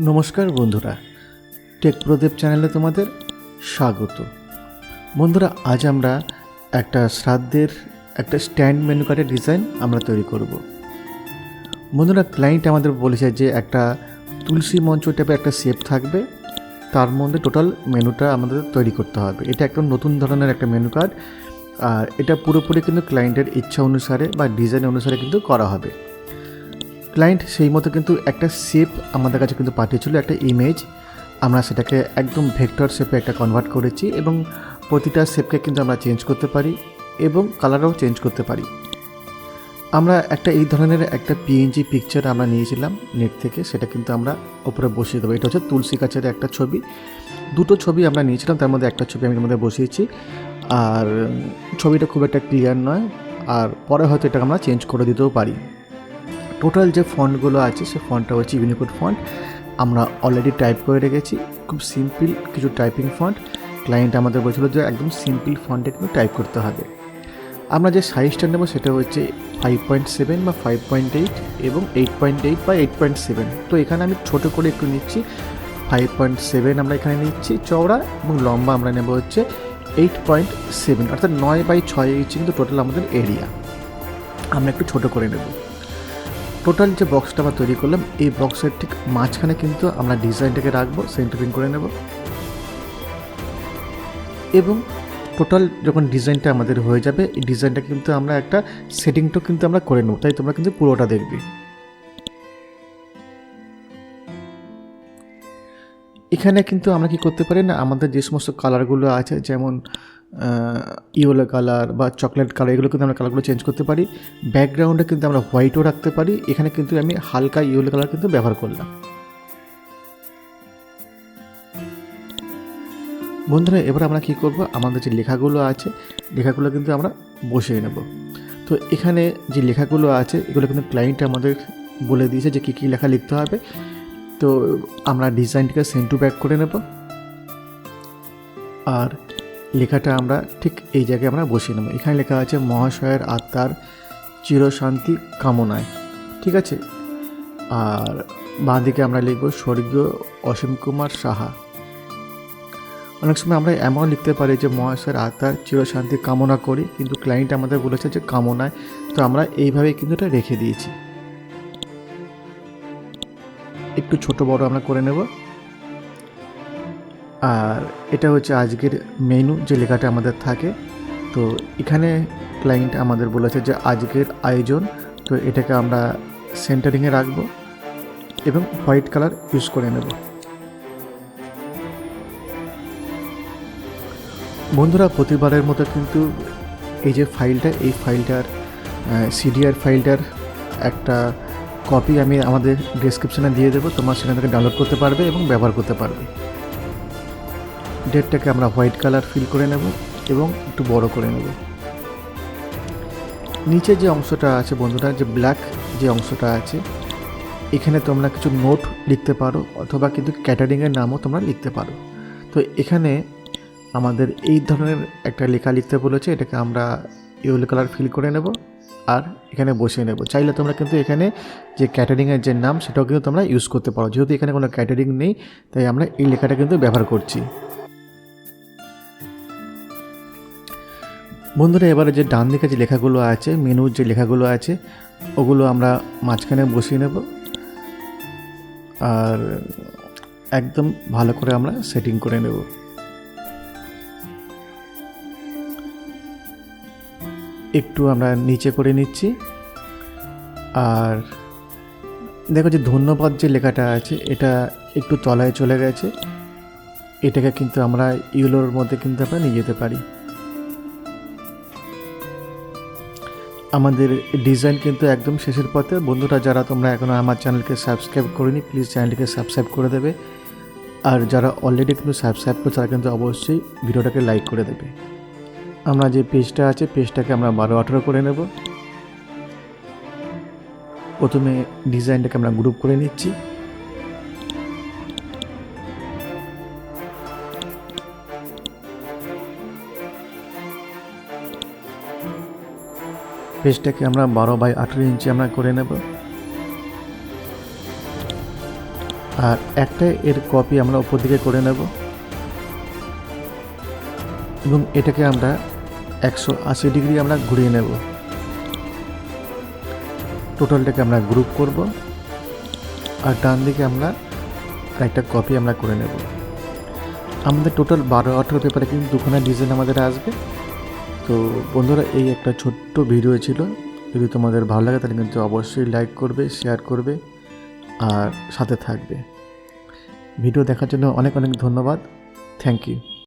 নমস্কার বন্ধুরা। টেক প্রদীপ চ্যানেলে তোমাদের স্বাগত। বন্ধুরা, আজ আমরা একটা শ্রাদ্ধের একটা স্ট্যান্ড মেনু কার্ডের ডিজাইন আমরা তৈরি করব। বন্ধুরা ক্লায়েন্ট আমাদের বলেছে যে একটা তুলসী মঞ্চ টাইপের একটা শেপ থাকবে। তার মধ্যে টোটাল মেনুটা আমাদের তৈরি করতে হবে। এটা একটা নতুন ধরনের একটা মেনু কার্ড। আর এটা পুরোপুরি কিন্তু ক্লায়েন্টের ইচ্ছা অনুসারে বা ডিজাইন অনুসারে কিন্তু করা হবে। ক্লায়েন্ট সেই মতো কিন্তু একটা শেপ আমাদের কাছে কিন্তু পাঠিয়েছিল, একটা ইমেজ আমরা সেটাকে একদম ভেক্টর শেপে একটা কনভার্ট করেছি এবং প্রতিটা শেপকে কিন্তু আমরা চেঞ্জ করতে পারি এবং কালারও চেঞ্জ করতে পারি। আমরা একটা এই ধরনের একটা পিএনজি পিকচার আমরা নিয়েছিলাম নেট থেকে, সেটা কিন্তু আমরা ওপরে বসিয়ে দেবো। এটা হচ্ছে তুলসী গাছের একটা ছবি। দুটো ছবি আমরা নিয়েছিলাম, তার মধ্যে একটা ছবি আমি মধ্যে বসিয়েছি। আর ছবিটা খুব একটা ক্লিয়ার নয়, আর পরে হয়তো এটাকে আমরা চেঞ্জ করে দিতেও পারি। টোটাল যে ফন্টগুলো আছে, সে ফন্টটা হচ্ছে ইউনিকোড ফন্ট। আমরা অলরেডি টাইপ করে রেখেছি, খুব সিম্পল কিছু টাইপিং ফন্ট ক্লায়েন্ট আমাদের বলছিল যে একদম সিম্পল ফন্টে কিন্তু টাইপ করতে হবে। আমরা যে সাইজটা নেব সেটা হচ্ছে ফাইভ পয়েন্ট সেভেন বা ফাইভ পয়েন্ট এইট এবং এইট পয়েন্ট এইট বা এইট পয়েন্ট সেভেন তো এখানে আমি ছোটো করে একটু নিচ্ছি ফাইভ পয়েন্ট সেভেন আমরা এখানে নিচ্ছি, চওড়া এবং লম্বা আমরা নেব হচ্ছে এইট পয়েন্ট সেভেন অর্থাৎ নয় বাই ছয় ইঞ্চি কিন্তু টোটাল আমাদের এরিয়া আমরা একটু ছোটো করে নেব। টোটাল যে বক্সটা আমরা তৈরি করলাম, এই বক্সের ঠিক মাঝখানে কিন্তু আমরা ডিজাইনটাকে রাখব, সেন্টারিং করে নেব। এবং টোটাল যখন ডিজাইনটা আমাদের হয়ে যাবে, এই ডিজাইনটা কিন্তু আমরা একটা সেটিংটাও কিন্তু আমরা করে নেব, তাই তোমরা কিন্তু পুরোটা দেখবে। এখানে কিন্তু আমরা কি করতে পারি না, আমাদের যে সমস্ত কালারগুলো আছে, যেমন ইয়েলো কালার বা চকলেট কালার, এগুলো কিন্তু আমরা কালারগুলো চেঞ্জ করতে পারি। ব্যাকগ্রাউন্ডে কিন্তু আমরা হোয়াইটও রাখতে পারি। এখানে কিন্তু আমি হালকা ইয়েলো কালার কিন্তু ব্যবহার করলাম। বন্ধুরা, এবার আমরা কী করব? আমাদের যে লেখাগুলো আছে, লেখাগুলো কিন্তু আমরা বসিয়ে নেব। তো এখানে যে লেখাগুলো আছে, এগুলো কিন্তু ক্লায়েন্ট আমাদের বলে দিয়েছে যে কী কী লেখা লিখতে হবে। তো আমরা ডিজাইনটাকে সেন্ড টু ব্যাক করে নেব। আর লেখাটা আমরা ঠিক এই জায়গায় আমরা বসিয়ে নেব। এখানে লেখা আছে, মহাশয়ের আত্মার চিরশান্তি কামনায়। ঠিক আছে? আর বাঁ দিকে আমরা লিখব, স্বর্গীয় অসীম কুমার সাহা। অনেক সময় আমরা এমন লিখতে পারি যে, মহাশয়ের আত্মার চিরশান্তি কামনা করি, কিন্তু ক্লায়েন্ট আমাদের বলেছে যে, কামনায়। তো আমরা এইভাবে কিন্তু এটা রেখে দিয়েছি। একটু ছোট বড় আমরা করে নেব। আর এটা হচ্ছে আজকের মেনু যে লেখাটা আমাদের থাকে। তো এখানে ক্লায়েন্ট আমাদের বলেছে যে আজকের আয়োজন, তো এটাকে আমরা সেন্টারিংয়ে রাখব এবং হোয়াইট কালার ইউজ করে নেব। বন্ধুরা, প্রতিবারের মতো কিন্তু এই যে ফাইলটা এই ফাইলটার সিডিআর ফাইলটার একটা কপি আমি আমাদের ডিসক্রিপশানে দিয়ে দেবো। তোমার সেখান থেকে ডাউনলোড করতে পারবে এবং ব্যবহার করতে পারবে। ডেটটাকে আমরা হোয়াইট কালার ফিল করে নেব এবং একটু বড় করে নেব। নিচে যে অংশটা আছে বন্ধুরা, যে ব্ল্যাক যে অংশটা আছে, এখানে তোমরা কিছু নোট লিখতে পারো অথবা কিন্তু ক্যাটারিংয়ের নামও তোমরা লিখতে পারো। তো এখানে আমাদের এই ধরনের একটা লেখা লিখতে বলেছে, এটাকে আমরা ইয়েলো কালার ফিল করে নেব আর এখানে বসিয়ে নেব। চাইলে তোমরা কিন্তু এখানে যে ক্যাটারিংয়ের যে নাম, সেটাও কিন্তু তোমরা ইউজ করতে পারো। যেহেতু এখানে কোনো ক্যাটারিং নেই, তাই আমরা এই লেখাটা কিন্তু ব্যবহার করছি। বন্ধুরা, এবারে যে ডান দিকে যে লেখাগুলো আছে, মেনুর যে লেখাগুলো আছে, ওগুলো আমরা মাঝখানে বসিয়ে নেব। আর একদম ভালো করে আমরা সেটিং করে নেব। একটু আমরা নিচে করে নিচ্ছি। আর দেখো যে ধন্যবাদ যে লেখাটা আছে, এটা একটু তলায় চলে গেছে। এটাকে কিন্তু আমরা ইউলোর মধ্যে কিন্তু আমরা নিয়ে যেতে পারি। আমাদের ডিজাইন কিন্তু একদম শেষের পথে। বন্ধুরা, যারা তোমরা এখনও আমার চ্যানেলকে সাবস্ক্রাইব করিনি প্লিজ চ্যানেলটিকে সাবস্ক্রাইব করে দেবে। আর যারা অলরেডি কিন্তু সাবস্ক্রাইব করে তারা কিন্তু অবশ্যই ভিডিওটাকে লাইক করে দেবে। আমরা যে পেজটা আছে পেজটাকে আমরা বারো আঠেরো করে নেব। প্রথমে ডিজাইনটাকে আমরা গ্রুপ করে নিচ্ছি। পেজটাকে আমরা বারো বাই আঠেরো ইঞ্চি আমরা করে নেব। আর একটা এর কপি আমরা উপর দিকে করে নেব। এবং এটাকে আমরা একশো আশি ডিগ্রি আমরা ঘুরিয়ে নেব। টোটালটাকে আমরা গ্রুপ করব। আর ডান দিকে আমরা একটা কপি আমরা করে নেব। আমাদের টোটাল বারো আঠেরো পেপারে কিন্তু দুখানা ডিজাইন আমাদের আসবে। তো বন্ধুরা, এই একটা ছোট্ট ভিডিও ছিল। যদি তোমাদের ভালো লাগে, তাহলে কিন্তু অবশ্যই লাইক করবে শেয়ার করবে, আর সাথে থাকবে। ভিডিও দেখার জন্য অনেক অনেক ধন্যবাদ। Thank you